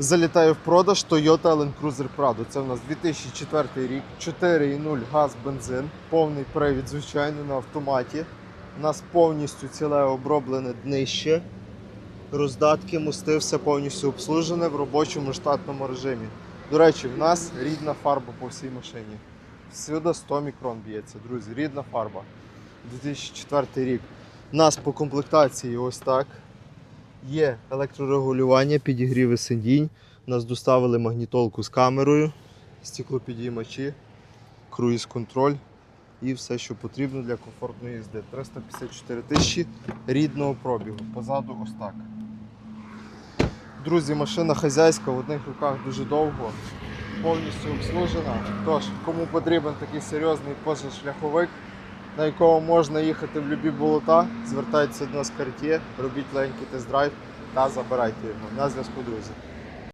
Залітає в продаж Toyota Land Cruiser Prado. Це у нас 2004 рік, 4,0 газ, бензин, повний привід, звичайно, на автоматі. У нас повністю ціле оброблене днище. Роздатки, мости, все повністю обслужене в робочому штатному режимі. До речі, в нас рідна фарба по всій машині. Всюди 100 мікрон б'ється, друзі, рідна фарба. 2004 рік. У нас по комплектації ось так. Є електрорегулювання, підігріви сидінь. Нас доставили магнітолку з камерою, стеклопідіймачі, круїз-контроль і все, що потрібно для комфортної їзди. 354 тисячі рідного пробігу. Позаду ось так. Друзі, машина хазяйська, в одних руках дуже довго, повністю обслужена. Тож, кому потрібен такий серйозний позашляховик, на якому можна їхати в любі болота, звертайтеся до нас в карті, робіть легенький тест-драйв та забирайте його. На зв'язку, друзі.